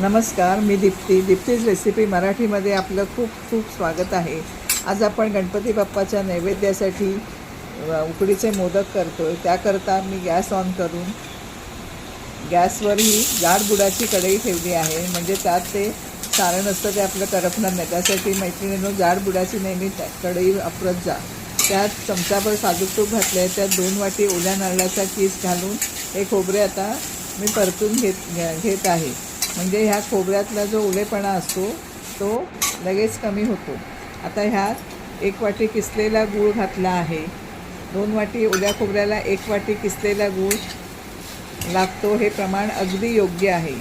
नमस्कार मी दीप्ती. दीप्तीज रेसिपी मराठीमध्ये आपलं खूप खूप स्वागत आहे. आज आपण गणपती बाप्पाच्या नैवेद्यासाठी उकडीचे मोदक करतो आहे त्याकरता मी गॅस ऑन करून गॅसवर ही जाड बुडाची कढई ठेवली आहे. म्हणजे त्यात ते सारण असतं ते आपलं करपणार नाही. त्यासाठी मैत्रिणीनं जाड बुडाची नेहमी त्या- कढई वापरत जा. त्यात चमचाभर साजूक तूप घातले आहे त्यात दोन वाटी ओल्या नारळाचा किस घालून हे खोबरे आता मी परतून घेत घे- घेत आहे. म्हणजे ह्या खोबऱ्यातला जो ओलेपणा असतो तो लगेच कमी होतो. आता ह्यात एक वाटी किसलेला गूळ घातला आहे. दोन वाटी ओल्या खोबऱ्याला एक वाटी किसलेला गूळ लागतो हे प्रमाण अगदी योग्य आहे.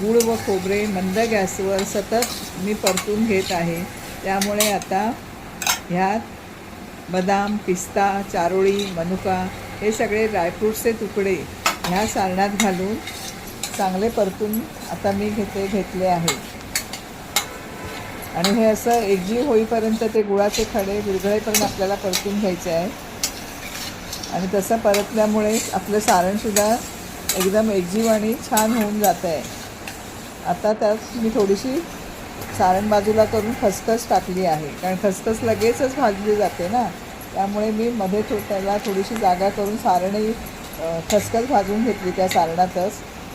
गूळ व खोबरे मंद गॅसवर सतत मी परतून घेत आहे. त्यामुळे आता ह्यात बदाम पिस्ता चारोळी मनुका हे सगळे ड्रायफ्रूटचे तुकडे ह्या सारणात घालून चांगले परतून आता मी घेते घेतले आहे. आणि हे असं एकजीव होईपर्यंत ते गुळाचे खडे विरघळेपर्यंत आपल्याला परतून घ्यायचे आहे. आणि तसं परतल्यामुळे आपलं सारणसुद्धा एकदम एकजीव आणि छान होऊन जातं आहे. आता त्यात मी थोडीशी सारण बाजूला करून खसखस टाकली आहे. कारण खसखस लगेचच भाजली जाते ना. त्यामुळे मी मध्ये थो त्याला थोडीशी जागा करून सारणही खसखस भाजून घेतली त्या सारणातच.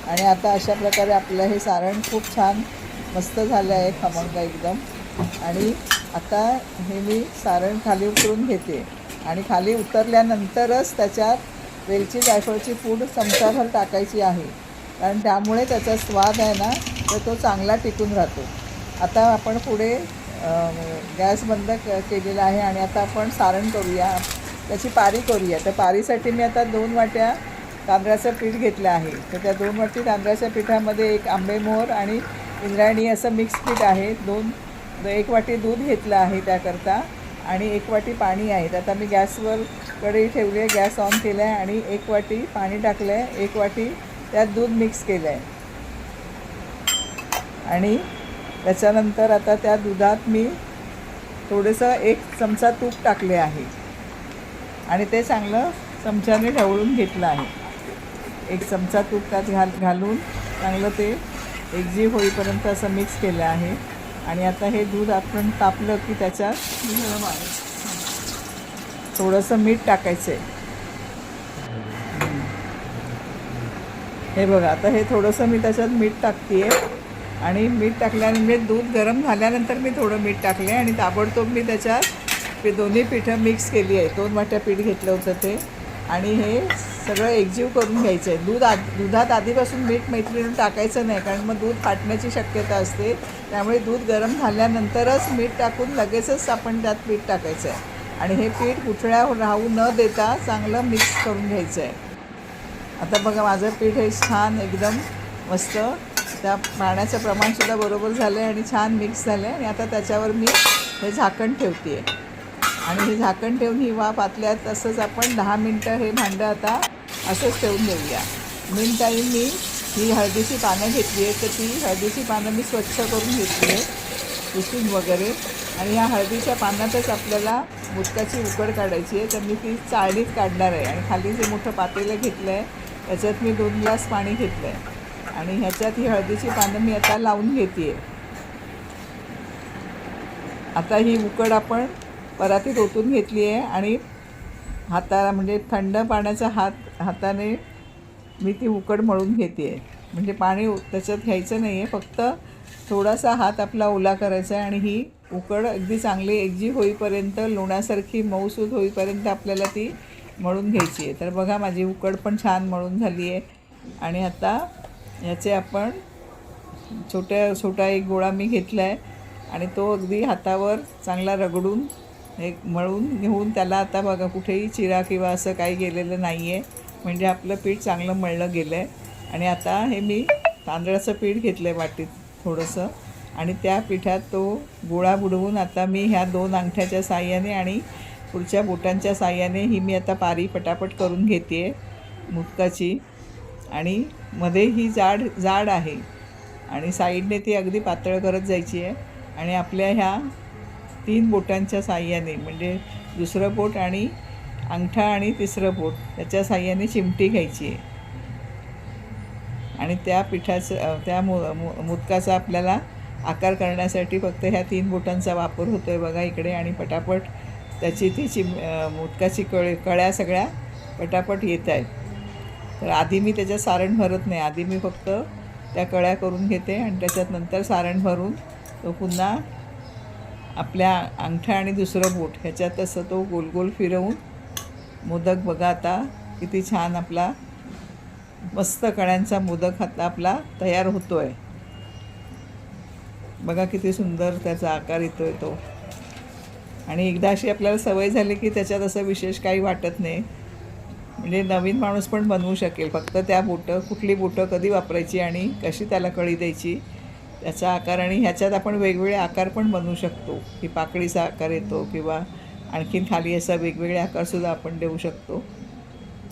आणि आता अशा प्रकारे आपलं हे सारण खूप छान मस्त झालं आहे खमंग एकदम. आणि आता हे मी सारण खाली उतरून घेते. आणि खाली उतरल्यानंतरच त्याच्यात वेलची जायफळची पूड चमचाभर टाकायची आहे. कारण त्यामुळे त्याचा स्वाद आहे ना तर तो चांगला टिकून राहतो. आता आपण पुढे गॅस बंद क केलेला आहे आणि आता आपण सारण करूया. त्याची पारी करूया. तर पारीसाठी मी आता दोन वाट्या तांदळाचं पीठ घेतलं आहे. तर त्या दोन वाटी तांदळाच्या पिठामध्ये एक आंबेमोहर आणि इंद्रायणी असं मिक्स पीठ आहे. दोन एक वाटी दूध घेतलं आहे त्याकरता आणि एक वाटी पाणी आहे. आता मी गॅसवर कढई ठेवली आहे. गॅस ऑन केला आहे आणि एक वाटी पाणी टाकलं आहे. एक वाटी त्यात दूध मिक्स केलं आहे. आणि त्याच्यानंतर आता त्या दुधात मी थोडंसं एक चमचा तूप टाकले आहे. आणि ते चांगलं चमच्याने ढवळून घेतलं आहे. एक चमचा तूप त्यात घाल घालून चांगलं ते एकजीव होईपर्यंत असं मिक्स केलं आहे. आणि आता हे दूध आपण तापलं की त्याच्यात थोडंसं मीठ टाकायचं आहे हे बघा आता हे थोडंसं मी त्याच्यात मीठ टाकते आहे आणि मीठ टाकल्यानंतर म्हणजे दूध गरम झाल्यानंतर मी थोडं मीठ टाकले आणि ताबडतोब मी त्याच्यात ते दोन्ही पिठं मिक्स केली आहे. दोन वाट्या पीठ घेतलं होतं ते. आणि हे सगळं एकजीव करून घ्यायचं आहे दूध आ दुधात आधीपासून मीठ मैत्रिणीनं टाकायचं नाही कारण मग दूध फाटण्याची शक्यता असते. त्यामुळे दूध गरम झाल्यानंतरच मीठ टाकून लगेचच आपण त्यात पीठ टाकायचं आहे आणि हे पीठ कुठळ्या राहू न देता चांगलं मिक्स करून घ्यायचं आहे आता बघा माझं पीठ हे छान एकदम मस्त. त्या पाण्याचं प्रमाणसुद्धा बरोबर झालं आहे आणि छान मिक्स झालं आहे आणि आता त्याच्यावर मी हे झाकण ठेवते आहे आणि हे झाकण ठेवून ही वाफ आतल्यात तसंच आपण दहा मिनटं हे भांडं आता असंच ठेवून देऊया. मेन टाईम मी ही हळदीची पानं घेतली आहे तर ती हळदीची पानं मी स्वच्छ करून घेतली आहे पुसून वगैरे. आणि ह्या हळदीच्या पानातच आपल्याला मुदकाची उकड काढायची आहे तर मी ती चाळणीत काढणार आहे. आणि खाली जे मोठं पातेलं घेतलं आहे त्याच्यात मी दोन ग्लास पाणी घेतलं आहे आणि ह्याच्यात ही हळदीची पानं मी आता लावून घेते आहे आता ही उकड आपण परातीत ओतून घेतली आहे आणि हाताला म्हणजे थंड पाण्याचा हात हाताने मी ती उकड मळून घेते. आहे म्हणजे पाणी त्याच्यात घ्यायचं नाही आहे फक्त थोडासा हात आपला ओला करायचा आहे आणि ही उकड अगदी चांगली एकजी होईपर्यंत लोण्यासारखी मऊसूद होईपर्यंत आपल्याला ती मळून घ्यायची आहे. तर बघा माझी उकड पण छान मळून झाली आहे. आणि आता याचे आपण छोट्या छोटा एक गोळा मी घेतला आहे आणि तो अगदी हातावर चांगला रगडून एक मळून घेऊन त्याला आता बघा कुठेही चिरा किंवा असं काही गेलेलं नाही आहे म्हणजे आपलं पीठ चांगलं मळलं गेलं आहे आणि आता हे मी तांदळाचं पीठ घेतलं आहे वाटीत थोडंसं. आणि त्या पिठात तो गोळा बुडवून आता मी ह्या दोन अंगठ्याच्या साह्याने आणि पुढच्या बोटांच्या साह्याने ही मी आता पारी पटापट करून घेते आहे मुदकाची. आणि मध्ये ही जाड जाड आहे. आणि साईडने ती अगदी पातळ करत जायची आहे आणि आपल्या ह्या तीन बोटांच्या साह्याने म्हणजे दुसरं बोट आणि अंगठा आणि तिसरं बोट त्याच्या साह्याने चिमटी घ्यायची आहे. आणि त्या पिठाचं त्या मु मु मुदकाचा आपल्याला आकार करण्यासाठी फक्त ह्या तीन बोटांचा वापर होतो आहे बघा इकडे आणि पटापट त्याची ती चिम मुदकाची कळ कळ्या सगळ्या पटापट येत आहेत. तर आधी मी त्याच्यात सारण भरत नाही आधी मी फक्त त्या कळ्या करून घेते आणि त्याच्यात नंतर सारण भरून तो पुन्हा आपल्या अंगठा आणि दुसरं बोट ह्याच्यात असं तो गोल गोल फिरवून मोदक बघा आता किती छान आपला मस्त कळ्यांचा मोदक आता आपला तयार होतो आहे बघा किती सुंदर त्याचा आकार येतो आहे तो. आणि एकदा अशी आपल्याला सवय झाली की त्याच्यात असं विशेष काही वाटत नाही. म्हणजे नवीन माणूस पण बनवू शकेल फक्त त्या बोटं कुठली बोटं कधी वापरायची आणि कशी त्याला कळी द्यायची त्याचा आकार आणि ह्याच्यात आपण वेगवेगळे आकार पण बनवू शकतो. की पाकळीचा आकार येतो किंवा आणखीन खाली असा वेगवेगळे आकारसुद्धा आपण देऊ शकतो.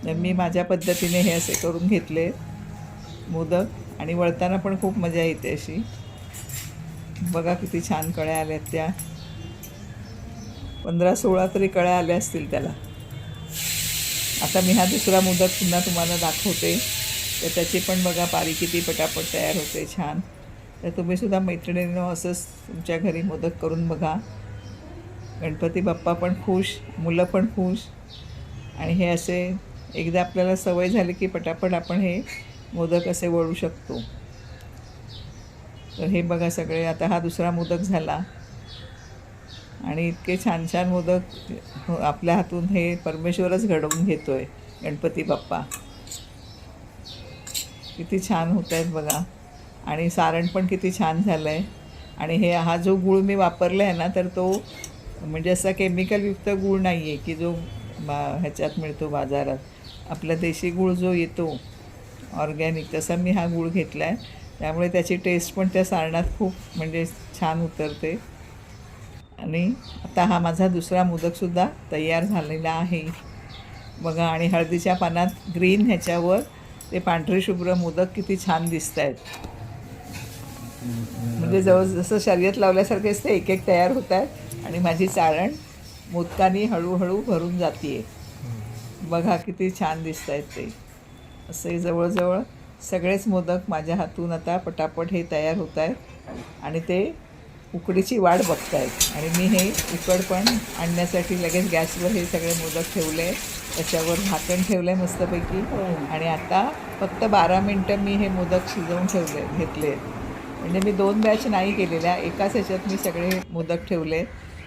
तर मी माझ्या पद्धतीने हे असे करून घेतले. मोदक आणि वळताना पण खूप मजा येते अशी. बघा किती छान कळ्या आल्यात त्या. पंधरा सोळा तरी कळ्या आल्या असतील त्याला. आता मी हा दुसरा मोदक पुन्हा तुम्हाला दाखवते. तर त्याची पण बघा पारी किती पटापट तयार होते. छान. तर तुम्हीसुद्धा मैत्रिणींनो असंच तुमच्या घरी मोदक करून बघा. गणपती बाप्पा पण खुश मुलं पण खुश. आणि हे असे एकदा आपल्याला सवय झाली की पटापट आपण हे मोदक असे वळू शकतो. तर हे बघा सगळे आता हा दुसरा मोदक झाला. आणि इतके छान छान मोदक आपल्या हातून हे परमेश्वरच घडवून घेतो आहे गणपती बाप्पा. किती छान होत आहेत बघा. आणि सारण पण किती छान झालं आहे आणि हे हा जो गूळ मी वापरला आहे ना तर तो म्हणजे असा केमिकलयुक्त गूळ नाही आहे की जो बा ह्याच्यात मिळतो बाजारात. आपला देशी गूळ जो येतो ऑर्गॅनिक तसा मी हा गूळ घेतला आहे त्यामुळे त्याची टेस्ट पण त्या सारणात खूप म्हणजे छान उतरते. आणि आता हा माझा दुसरा मोदकसुद्धा तयार झालेला आहे. बघा आणि हळदीच्या पानात ग्रीन ह्याच्यावर ते पांढरे शुभ्र मोदक किती छान दिसत आहेत म्हणजे जवळ जसं शर्यत लावल्यासारखेच ते एक एक तयार होत आहेत आणि माझी चाळण मोदकानी हळूहळू भरून जाते बघा किती छान दिसत आहेत ते. असे जवळजवळ सगळेच मोदक माझ्या हातून आता पटापट हे तयार होत आहेत आणि ते उकडीची वाट बघतायत. आणि मी हे उकड पण आणण्यासाठी लगेच गॅसवर हे सगळे मोदक ठेवले. त्याच्यावर झाकण ठेवलं आहे मस्तपैकी आणि आता फक्त बारा मिनटं मी हे मोदक शिजवून ठेवले घेतले म्हणजे मी दोन बॅच नाही केलेल्या एकाच ह्याच्यात मी सगळे मोदक ठेवले.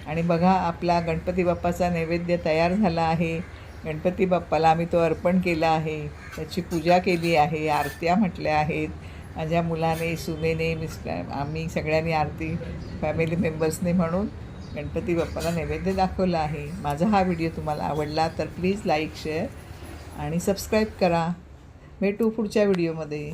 आणि बघा आपला गणपती बाप्पाचा नैवेद्य तयार झाला आहे. गणपती बाप्पाला आम्ही तो अर्पण केला आहे. त्याची पूजा केली आहे आरत्या म्हटल्या आहेत. माझ्या मुलाने सुनेने मिस्टर आम्ही सगळ्यांनी आरती फॅमिली मेंबर्सने म्हणून गणपती बाप्पाला नैवेद्य दाखवला आहे. माझा हा व्हिडिओ तुम्हाला आवडला तर प्लीज लाईक शेअर आणि सबस्क्राईब करा. भेटू पुढच्या व्हिडिओमध्ये